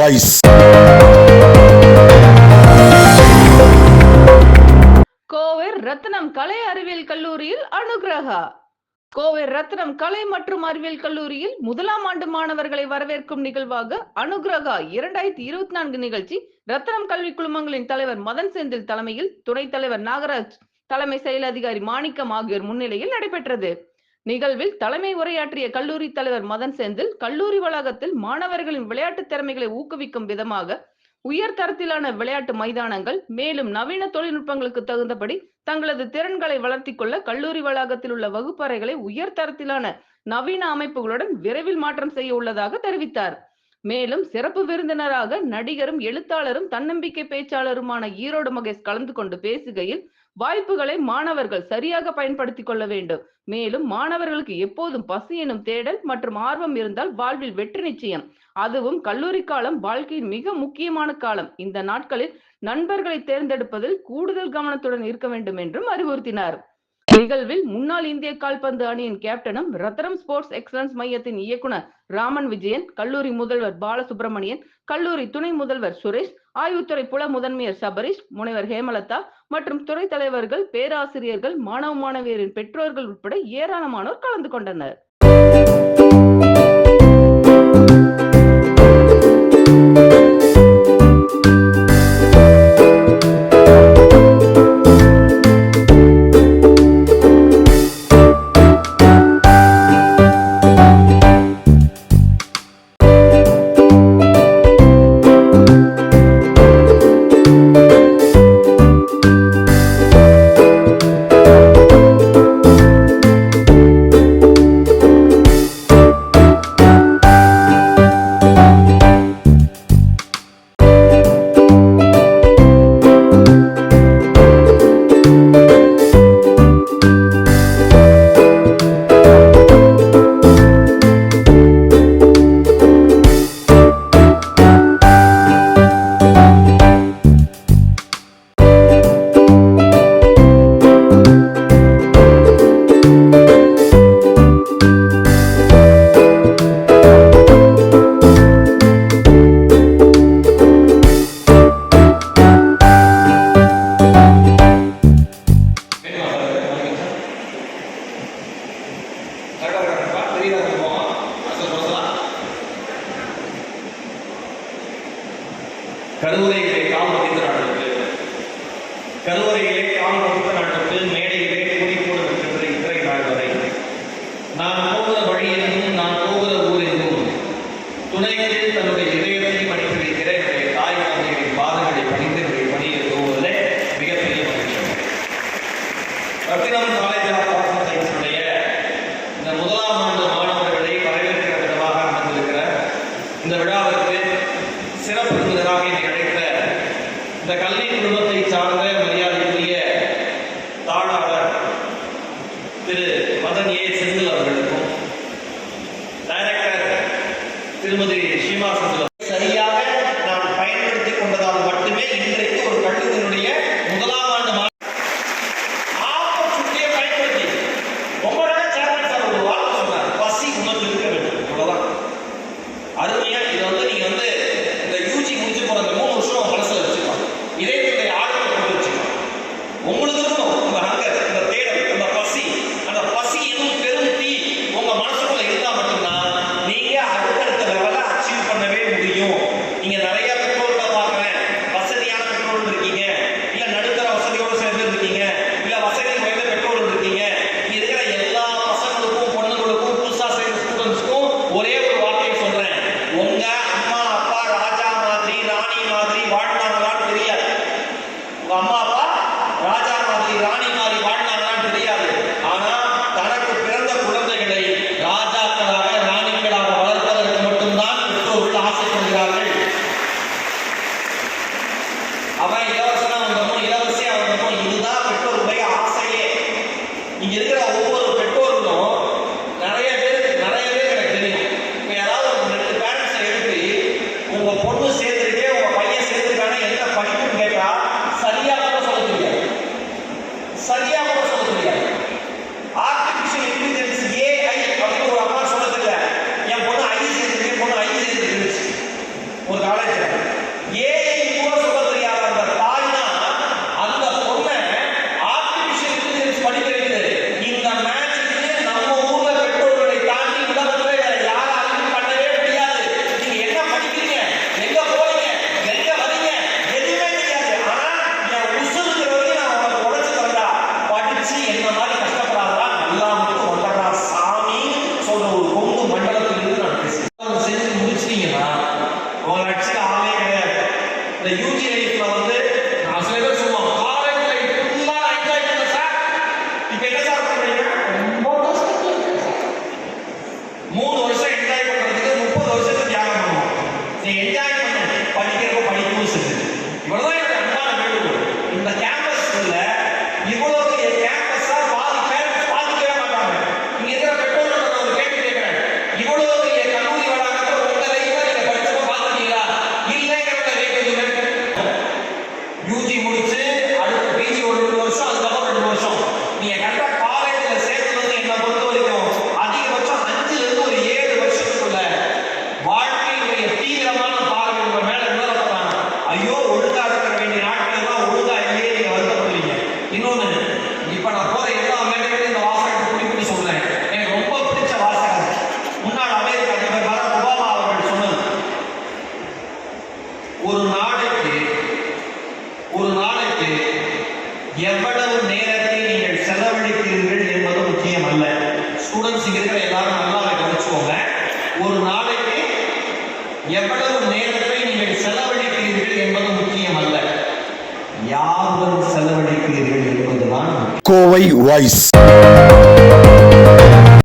voice. Kovai ரத்னம் கலை அறிவியல் கல்லூரியில் அனுகிரகா கோவை ரத்னம் கலை மற்றும் அறிவியல் கல்லூரியில் முதலாம் ஆண்டு மாணவர்களை வரவேற்கும் நிகழ்வாக அனுகிரகா இரண்டாயிரத்தி இருபத்தி நான்கு நிகழ்ச்சி ரத்னம் கல்வி குழுமங்களின் தலைவர் மதன் செந்தில் தலைமையில் துணைத் தலைவர் நாகராஜ் தலைமை செயல் அதிகாரி மாணிக்கம் ஆகியோர் முன்னிலையில் நடைபெற்றது நிகழ்வில் தலைமை உரையாற்றிய கல்லூரி தலைவர் மதன் செந்தில் கல்லூரி வளாகத்தில் மாணவர்களின் விளையாட்டு திறமைகளை ஊக்குவிக்கும் விதமாக உயர் தரத்திலான விளையாட்டு மைதானங்கள் மேலும் நவீன தொழில்நுட்பங்களுக்கு தகுந்தபடி தங்களது திறன்களை வளர்த்தி கொள்ள கல்லூரி வளாகத்தில் உள்ள வகுப்பறைகளை உயர் தரத்திலான நவீன அமைப்புகளுடன் விரைவில் மாற்றம் செய்ய உள்ளதாக தெரிவித்தார். மேலும் சிறப்பு விருந்தினராக நடிகரும் எழுத்தாளரும் தன்னம்பிக்கை பேச்சாளருமான ஈரோடு மகேஷ் கலந்து கொண்டு பேசுகையில் வாய்ப்புகளை மாணவர்கள் சரியாக பயன்படுத்திக் கொள்ள வேண்டும். மேலும் மாணவர்களுக்கு எப்போதும் பசி எனும் தேடல் மற்றும் ஆர்வம் இருந்தால் வாழ்வில் வெற்றி நிச்சயம். அதுவும் கல்லூரி காலம் வாழ்க்கையின் மிக முக்கியமான காலம். இந்த நாட்களில் நண்பர்களை தேர்ந்தெடுப்பதில் கூடுதல் கவனத்துடன் இருக்க வேண்டும் என்றும் அறிவுறுத்தினார். நிகழ்வில் முன்னாள் இந்திய கால்பந்து அணியின் கேப்டனும் ரத்னம் ஸ்போர்ட்ஸ் எக்ஸலன்ஸ் மையத்தின் இயக்குனர் ராமன் விஜயன் கல்லூரி முதல்வர் பாலசுப்ரமணியன் கல்லூரி துணை முதல்வர் சுரேஷ் ஆய்வுத்துறை புல முதன்மையர் சபரிஷ் முனைவர் ஹேமலதா மற்றும் துறை தலைவர்கள் பேராசிரியர்கள் மாணவ மாணவியரின் பெற்றோர்கள் உட்பட ஏராளமானோர் கலந்து கொண்டனர். கருவறையிலே கால் பதித்த நாட்டுக்கு கருவறையிலே கால் பதித்த நாட்டுக்கு மேடையிலே குடி இருக்கின்ற இத்தனை நாள் வரை. நான் போகிற வழி நான் போகிற ஊர் எங்கும் துணைக்கு உங்க அம்மா ஒரு நாளைக்கு எவ்வளவு நேரத்தை நீங்கள் செலவழிக்கிறீர்கள் என்பது முக்கியம் அல்ல யாருடன் செலவழிக்கிறீர்கள் என்பதுதான் கோவை வாய்ஸ்.